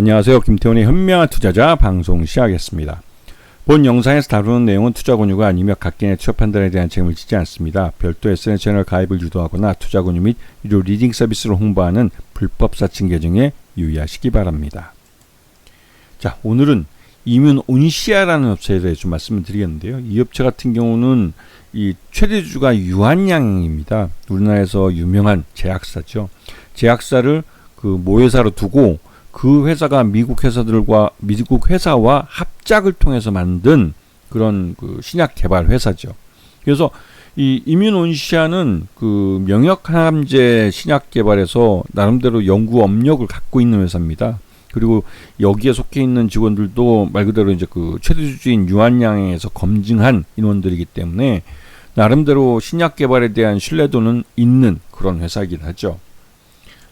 안녕하세요. 김태훈의 현명한 투자자 방송 시작하겠습니다. 본 영상에서 다루는 내용은 투자 권유가 아니며 각개인의 투자 판단에 대한 책임을 지지 않습니다. 별도 SNS 채널 가입을 유도하거나 투자 권유 및 유료 리딩 서비스를 홍보하는 불법 사칭 계정에 유의하시기 바랍니다. 자, 오늘은 이문 온시아라는 업체에 대해 좀 말씀을 드리겠는데요. 이 업체 같은 경우는 이 최대주가 유한양입니다. 우리나라에서 유명한 제약사죠. 제약사를 그 모회사로 두고 그 회사가 미국 회사들과 미국 회사와 합작을 통해서 만든 그런 그 신약 개발 회사죠. 그래서 이 이뮨온시아는 그 명역 항암제 신약 개발에서 나름대로 연구 업력을 갖고 있는 회사입니다. 그리고 여기에 속해 있는 직원들도 말 그대로 이제 그 최대주주인 유한양에서 검증한 인원들이기 때문에 나름대로 신약 개발에 대한 신뢰도는 있는 그런 회사이긴 하죠.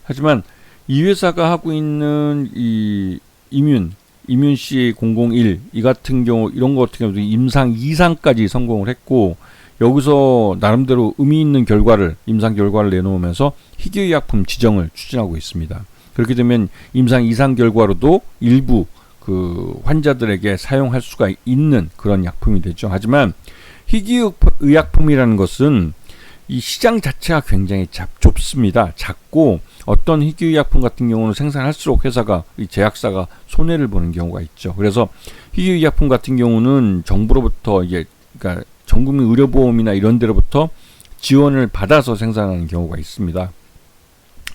하지만 이 회사가 하고 있는 이 이뮨 이뮨C 001 이 같은 경우 이런 거 같은 경우도 임상 2상까지 성공을 했고 여기서 나름대로 의미 있는 결과를 임상 결과를 내놓으면서 희귀의약품 지정을 추진하고 있습니다. 그렇게 되면 임상 2상 결과로도 일부 그 환자들에게 사용할 수가 있는 그런 약품이 되죠. 하지만 희귀의약품이라는 것은 이 시장 자체가 굉장히 잡, 좁습니다. 작고 어떤 희귀의약품 같은 경우는 생산할수록 회사가 이 제약사가 손해를 보는 경우가 있죠. 그래서 희귀의약품 같은 경우는 정부로부터 이게 그러니까 전국민 의료보험이나 이런 데로부터 지원을 받아서 생산하는 경우가 있습니다.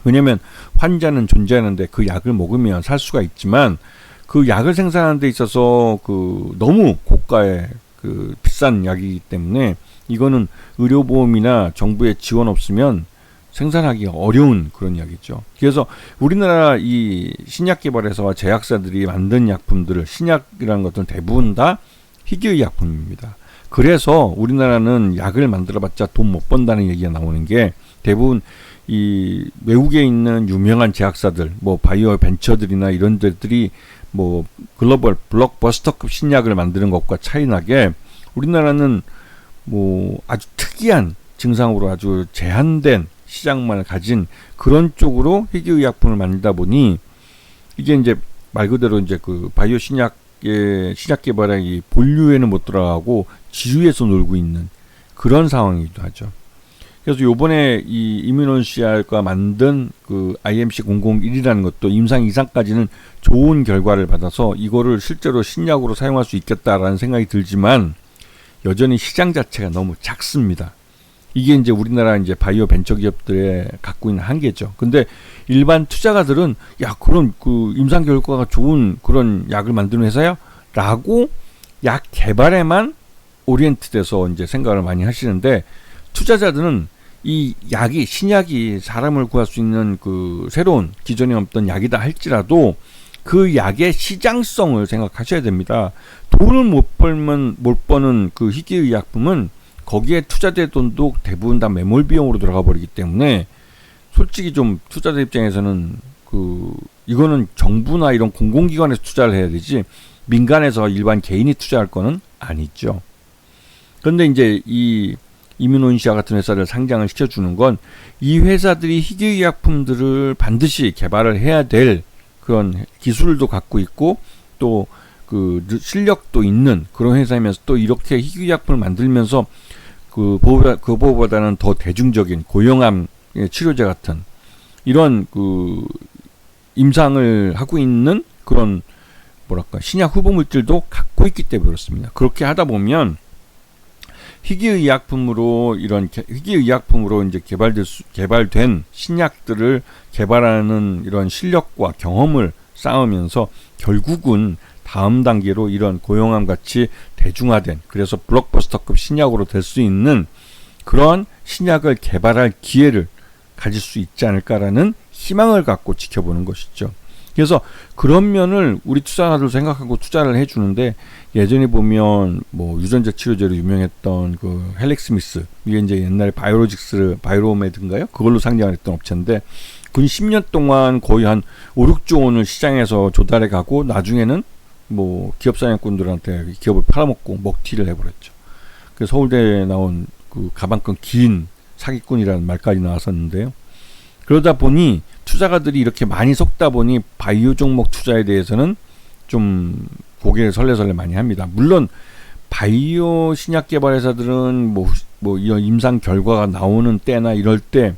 왜냐하면 환자는 존재하는데 그 약을 먹으면 살 수가 있지만 그 약을 생산하는 데 있어서 그 너무 고가의 그 비싼 약이기 때문에 이거는 의료보험이나 정부의 지원 없으면 생산하기 어려운 그런 약이죠. 그래서 우리나라 이 신약 개발회사와 제약사들이 만든 약품들을 신약이라는 것들은 대부분 다 희귀의 약품입니다. 그래서 우리나라는 약을 만들어봤자 돈 못 번다는 얘기가 나오는 게 대부분 이 외국에 있는 유명한 제약사들, 뭐 바이오 벤처들이나 이런 데들이 뭐 글로벌 블록버스터급 신약을 만드는 것과 차이나게 우리나라는 뭐 아주 특이한 증상으로 아주 제한된 시장만 가진 그런 쪽으로 희귀의약품을 만들다 보니 이게 이제 말 그대로 이제 그 바이오 신약의 신약 개발이 본류에는 못 들어가고 지류에서 놀고 있는 그런 상황이기도 하죠. 그래서 요번에 이 이뮤논시아가 만든 그 IMC 001이라는 것도 임상 이상까지는 좋은 결과를 받아서 이거를 실제로 신약으로 사용할 수 있겠다라는 생각이 들지만 여전히 시장 자체가 너무 작습니다. 이게 이제 우리나라 이제 바이오 벤처 기업들의 갖고 있는 한계죠. 근데 일반 투자가들은 야 그런 그 임상 결과가 좋은 그런 약을 만드는 회사야? 라고 약 개발에만 오리엔트돼서 이제 생각을 많이 하시는데 투자자들은 이 약이 신약이 사람을 구할 수 있는 그 새로운 기존에 없던 약이다 할지라도 그 약의 시장성을 생각하셔야 됩니다. 돈을 못 벌면 못 버는 그 희귀의약품은 거기에 투자된 돈도 대부분 다 매몰 비용으로 들어가 버리기 때문에 솔직히 좀 투자자 입장에서는 그 이거는 정부나 이런 공공기관에서 투자를 해야 되지 민간에서 일반 개인이 투자할 거는 아니죠. 그런데 이제 이 이뮤논시아 같은 회사를 상장을 시켜주는 건 이 회사들이 희귀의약품들을 반드시 개발을 해야 될 그런 기술도 갖고 있고 또 그 실력도 있는 그런 회사이면서 또 이렇게 희귀약품을 만들면서 그 보호보다, 그보보다는 더 대중적인 고용암 치료제 같은 이런 그 임상을 하고 있는 그런 뭐랄까 신약 후보 물질도 갖고 있기 때문에 그렇습니다. 그렇게 하다 보면 희귀의약품으로 이런 희귀의약품으로 이제 개발될 수, 개발된 신약들을 개발하는 이런 실력과 경험을 쌓으면서 결국은 다음 단계로 이런 고용암 같이 대중화된 그래서 블록버스터급 신약으로 될 수 있는 그런 신약을 개발할 기회를 가질 수 있지 않을까라는 희망을 갖고 지켜보는 것이죠. 그래서 그런 면을 우리 투자자들 생각하고 투자를 해주는데 예전에 보면 뭐 유전자 치료제로 유명했던 그 헬릭스미스 이게 이제 옛날에 바이오로직스 바이로메드인가요? 그걸로 상장을 했던 업체인데 근 10년 동안 거의 한 5, 6조 원을 시장에서 조달해 가고 나중에는 뭐 기업 사냥꾼들한테 기업을 팔아먹고 먹튀를 해버렸죠. 그 서울대에 나온 그 가방끈 긴 사기꾼이라는 말까지 나왔었는데요. 그러다 보니 투자가들이 이렇게 많이 속다 보니 바이오 종목 투자에 대해서는 좀 고개를 설레설레 많이 합니다. 물론 바이오 신약 개발 회사들은 뭐, 뭐 이런 임상 결과가 나오는 때나 이럴 때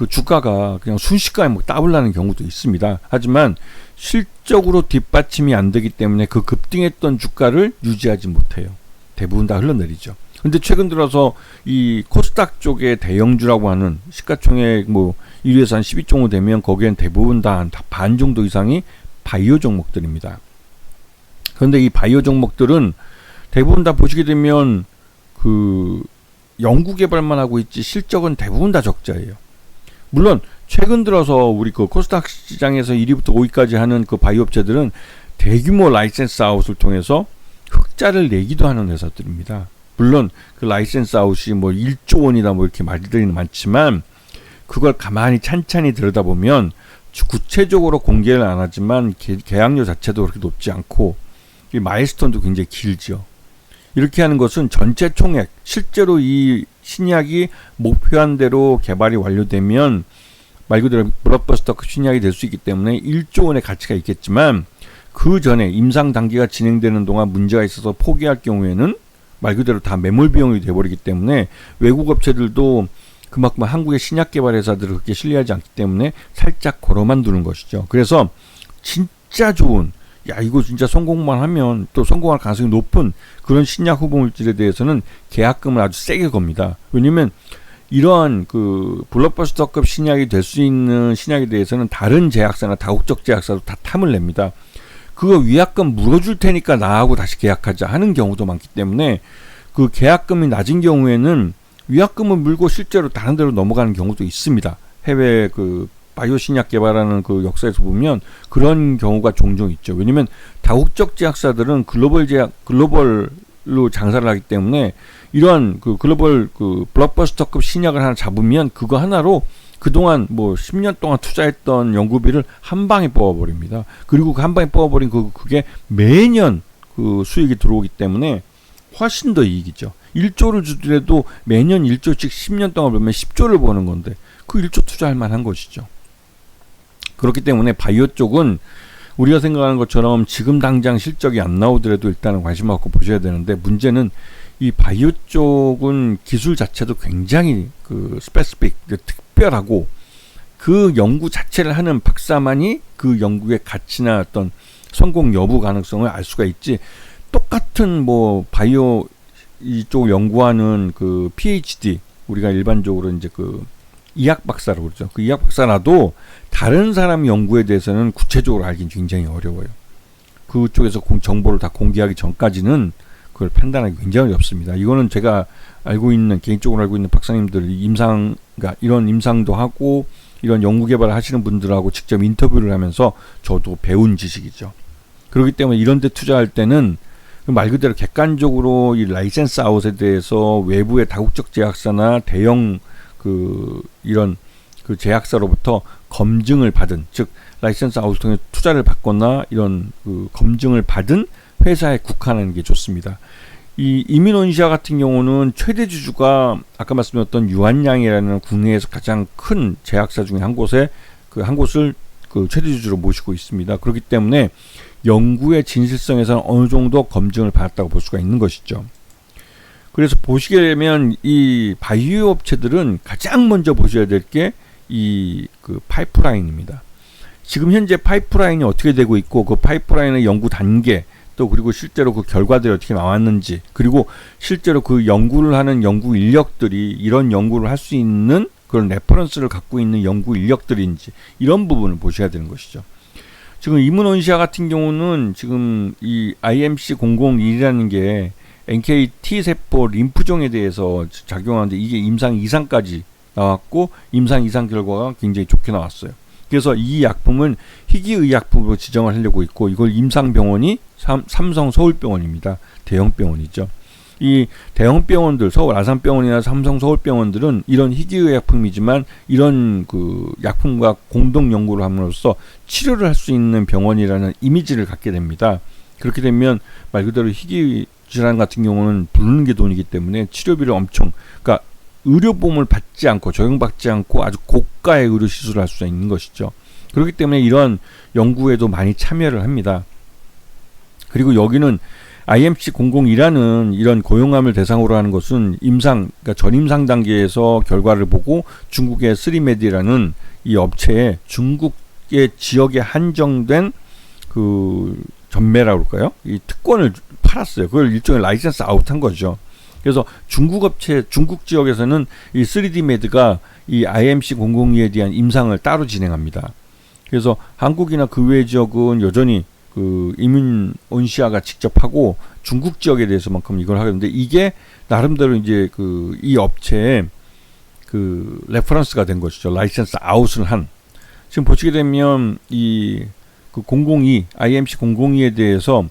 그 주가가 그냥 순식간에 뭐 따블라는 경우도 있습니다. 하지만 실적으로 뒷받침이 안 되기 때문에 그 급등했던 주가를 유지하지 못해요. 대부분 다 흘러내리죠. 근데 최근 들어서 이 코스닥 쪽의 대형주라고 하는 시가총액 뭐 1위에서 한 12 정도 되면 거기엔 대부분 다 한 반 정도 이상이 바이오 종목들입니다. 그런데 이 바이오 종목들은 대부분 다 보시게 되면 그 연구 개발만 하고 있지 실적은 대부분 다 적자예요. 물론 최근 들어서 우리 그 코스닥 시장에서 1위부터 5위까지 하는 그 바이오 업체들은 대규모 라이센스 아웃을 통해서 흑자를 내기도 하는 회사들입니다. 물론 그 라이센스 아웃이 뭐 1조 원이다 뭐 이렇게 말들이 많지만 그걸 가만히 찬찬히 들여다보면 구체적으로 공개를 안 하지만 계약료 자체도 그렇게 높지 않고 이 마일스톤도 굉장히 길죠. 이렇게 하는 것은 전체 총액 실제로 이 신약이 목표한 대로 개발이 완료되면 말 그대로 블록버스터 신약이 될 수 있기 때문에 1조 원의 가치가 있겠지만 그 전에 임상 단계가 진행되는 동안 문제가 있어서 포기할 경우에는 말 그대로 다 매몰 비용이 돼버리기 때문에 외국 업체들도 그만큼 한국의 신약 개발 회사들을 그렇게 신뢰하지 않기 때문에 살짝 걸어만 두는 것이죠. 그래서 진짜 좋은 야 이거 진짜 성공만 하면 또 성공할 가능성이 높은 그런 신약 후보 물질에 대해서는 계약금을 아주 세게 겁니다. 왜냐면 이러한 그 블록버스터급 신약이 될 수 있는 신약에 대해서는 다른 제약사나 다국적 제약사도 다 탐을 냅니다. 그거 위약금 물어줄 테니까 나하고 다시 계약하자 하는 경우도 많기 때문에 그 계약금이 낮은 경우에는 위약금을 물고 실제로 다른 데로 넘어가는 경우도 있습니다. 해외 그 바이오 신약 개발하는 그 역사에서 보면 그런 경우가 종종 있죠. 왜냐면 다국적 제약사들은 글로벌 제약 글로벌로 장사를 하기 때문에 이러한 그 글로벌 그 블록버스터급 신약을 하나 잡으면 그거 하나로 그동안 뭐 10년 동안 투자했던 연구비를 한 방에 뽑아버립니다. 그리고 그 한 방에 뽑아버린 그, 그게 매년 그 수익이 들어오기 때문에 훨씬 더 이익이죠. 1조를 주더라도 매년 1조씩 10년 동안 보면 10조를 버는 건데 그 1조 투자할 만한 것이죠. 그렇기 때문에 바이오 쪽은 우리가 생각하는 것처럼 지금 당장 실적이 안 나오더라도 일단은 관심 갖고 보셔야 되는데 문제는 이 바이오 쪽은 기술 자체도 굉장히 그 스페시픽 특별하고 그 연구 자체를 하는 박사만이 그 연구의 가치나 어떤 성공 여부 가능성을 알 수가 있지 똑같은 뭐 바이오 이쪽 연구하는 그 PhD 우리가 일반적으로 이제 그 이학 박사라고 그러죠. 그 이학 박사라도 다른 사람 연구에 대해서는 구체적으로 알긴 굉장히 어려워요. 그쪽에서 정보를 다 공개하기 전까지는 그걸 판단하기 굉장히 어렵습니다. 이거는 제가 알고 있는 개인적으로 알고 있는 박사님들 임상 그러니까 이런 임상도 하고 이런 연구 개발을 하시는 분들하고 직접 인터뷰를 하면서 저도 배운 지식이죠. 그렇기 때문에 이런 데 투자할 때는 말 그대로 객관적으로 이 라이센스 아웃에 대해서 외부의 다국적 제약사나 대형 그 이런 그 제약사로부터 검증을 받은 즉 라이센스 아웃을 통해 투자를 받거나 이런 그 검증을 받은 회사에 국한하는 게 좋습니다. 이 이민원시아 같은 경우는 최대 주주가 아까 말씀드렸던 유한양이라는 국내에서 가장 큰 제약사 중에 한 곳에 그 한 곳을 그 최대 주주로 모시고 있습니다. 그렇기 때문에 연구의 진실성에서는 어느 정도 검증을 받았다고 볼 수가 있는 것이죠. 그래서 보시게 되면 이 바이오 업체들은 가장 먼저 보셔야 될 게 이 그 파이프라인입니다. 지금 현재 파이프라인이 어떻게 되고 있고 그 파이프라인의 연구 단계 또 그리고 실제로 그 결과들이 어떻게 나왔는지 그리고 실제로 그 연구를 하는 연구 인력들이 이런 연구를 할 수 있는 그런 레퍼런스를 갖고 있는 연구 인력들인지 이런 부분을 보셔야 되는 것이죠. 지금 이문원시아 같은 경우는 지금 이 IMC 001이라는 게 NKT 세포 림프종에 대해서 작용하는데 이게 임상 이상까지 나왔고 임상 이상 결과가 굉장히 좋게 나왔어요. 그래서 이 약품은 희귀의약품으로 지정을 하려고 있고 이걸 임상병원이 삼, 삼성 서울병원입니다. 대형 병원이죠. 이 대형 병원들 서울 아산병원이나 삼성 서울병원들은 이런 희귀의약품이지만 이런 그 약품과 공동 연구를 함으로써 치료를 할 수 있는 병원이라는 이미지를 갖게 됩니다. 그렇게 되면 말 그대로 희귀 질환 같은 경우는 부르는 게 돈이기 때문에 치료비를 엄청 그러니까 의료보험을 받지 않고 적용받지 않고 아주 고가의 의료 시술을 할 수 있는 것이죠. 그렇기 때문에 이런 연구에도 많이 참여를 합니다. 그리고 여기는 IMC 001이라는 이런 고용함을 대상으로 하는 것은 임상, 그러니까 전임상 단계에서 결과를 보고 중국의 쓰리메디라는 이 업체에 중국의 지역에 한정된 그 전매라고 그럴까요? 이 특권을 팔았어요. 그걸 일종의 라이센스 아웃한 거죠. 그래서 중국 업체, 중국 지역에서는 이 3D 메드가 이 IMC 002에 대한 임상을 따로 진행합니다. 그래서 한국이나 그 외 지역은 여전히 그 이민 온시아가 직접 하고 중국 지역에 대해서만큼 이걸 하는데 이게 나름대로 이제 그 이 업체의 그 레퍼런스가 된 것이죠. 라이센스 아웃을 한. 지금 보시게 되면 이 그 002 IMC 002에 대해서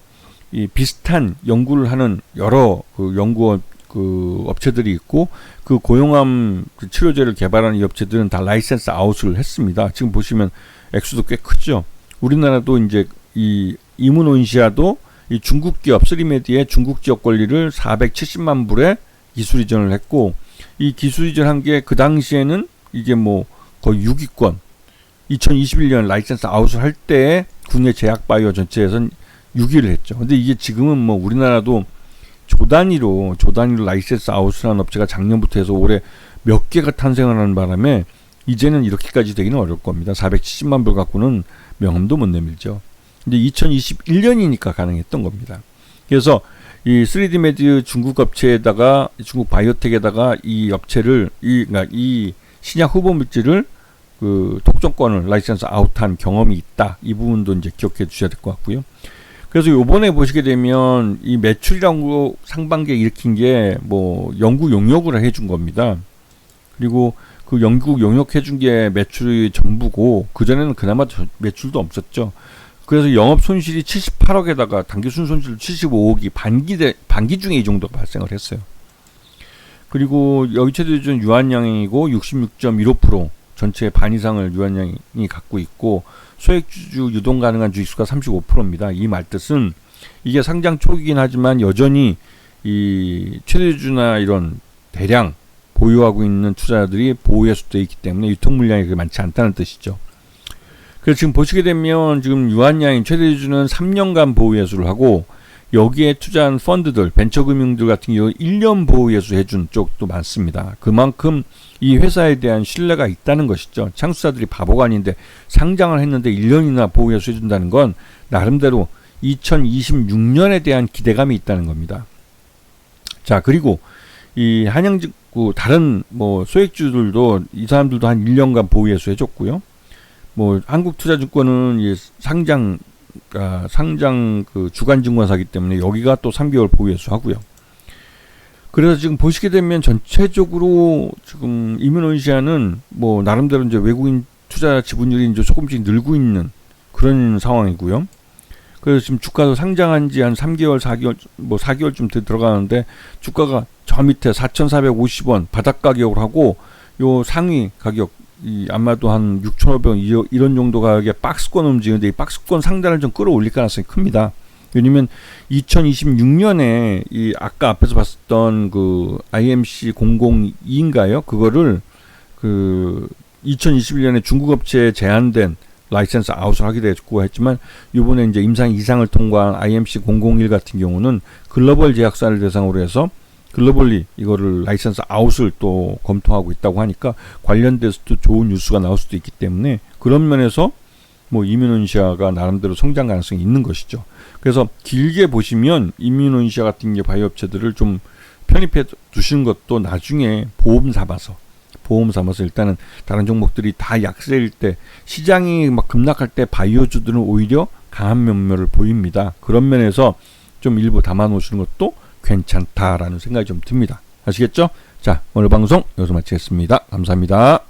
이 비슷한 연구를 하는 여러 그 연구 그 업체들이 있고 그 고용암 그 치료제를 개발하는 이 업체들은 다 라이센스 아웃을 했습니다. 지금 보시면 액수도 꽤 크죠. 우리나라도 이제 이 이문온시아도 이 중국 기업 쓰리메디의 중국 지역 권리를 470만 불에 기술 이전을 했고 이 기술 이전한 게 그 당시에는 이게 뭐 거의 6위권 2021년 라이센스 아웃을 할 때에 국내 제약 바이오 전체에선 6위를 했죠. 근데 이게 지금은 뭐 우리나라도 조 단위로 조 단위로 라이센스 한 업체가 작년부터 해서 올해 몇 개가 탄생을 하는 바람에 이제는 이렇게까지 되기는 어려울 겁니다. 470만 불 갖고는 명함도 못 내밀죠. 근데 2021년이니까 가능했던 겁니다. 그래서 이 3D 메디 중국 업체에다가 중국 바이오텍에다가 이 업체를 이 그러니까 이 신약 후보 물질을 그 독점권을 라이센스 아웃한 경험이 있다. 이 부분도 이제 기억해 주셔야 될 것 같고요. 그래서 요번에 보시게 되면 이 매출이라고 상반기에 일으킨 게뭐 연구 용역을 해준 겁니다. 그리고 그 연구 용역 해 준 게 매출이 전부고 그전에는 그나마 매출도 없었죠. 그래서 영업 손실이 78억에다가 단기 순손실 75억이 반기 대, 반기 중에 이 정도 발생을 했어요. 그리고 여기 최대 기준 유한양이고 66.15% 전체의 반 이상을 유한양이 갖고 있고 소액주주 유동 가능한 주식수가 35%입니다. 이 말뜻은 이게 상장 초기긴 하지만 여전히 이 최대주나 이런 대량 보유하고 있는 투자자들이 보호에 수돼 있기 때문에 유통 물량이 그렇게 많지 않다는 뜻이죠. 그래서 지금 보시게 되면 지금 유한양인 최대주주는 3년간 보호 예수를 하고 여기에 투자한 펀드들, 벤처금융들 같은 경우 1년 보호 예수 해준 쪽도 많습니다. 그만큼 이 회사에 대한 신뢰가 있다는 것이죠. 창수자들이 바보가 아닌데 상장을 했는데 1년이나 보호 예수 해준다는 건 나름대로 2026년에 대한 기대감이 있다는 겁니다. 자, 그리고 이 한양직구 다른 뭐 소액주들도 이 사람들도 한 1년간 보호 예수 해줬고요. 뭐 한국투자증권은 이 상장 아, 상장 그 주간 증권사기 때문에 여기가 또 3개월 보유예수 하고요. 그래서 지금 보시게 되면 전체적으로 지금 이민원시아는 뭐 나름대로 이제 외국인 투자 지분율이 이제 조금씩 늘고 있는 그런 상황이고요. 그래서 지금 주가도 상장한 지 한 3개월, 4개월, 뭐 4개월쯤 들어가는데 주가가 저 밑에 4,450원 바닥 가격을 하고 요 상위 가격 이 아마도 한 6,500원 이런 정도 가격의 박스권 움직이는데 이 박스권 상단을 좀 끌어올릴 가능성이 큽니다. 왜냐면 2026년에 이 아까 앞에서 봤었던 그 IMC 002인가요? 그거를 그 2021년에 중국 업체에 제한된 라이센스 아웃을 하게 됐고 했지만 이번에 이제 임상 이상을 통과한 IMC 001 같은 경우는 글로벌 제약사를 대상으로 해서 글로벌리 이거를 라이센스 아웃을 또 검토하고 있다고 하니까 관련돼서도 좋은 뉴스가 나올 수도 있기 때문에 그런 면에서 뭐 이뮤논시아가 나름대로 성장 가능성이 있는 것이죠. 그래서 길게 보시면 이뮤논시아 같은 게 바이오 업체들을 좀 편입해 두시는 것도 나중에 보험 삼아서 보험 삼아서 일단은 다른 종목들이 다 약세일 때 시장이 막 급락할 때 바이오주들은 오히려 강한 면모를 보입니다. 그런 면에서 좀 일부 담아 놓으시는 것도 괜찮다라는 생각이 좀 듭니다. 아시겠죠? 자, 오늘 방송 여기서 마치겠습니다. 감사합니다.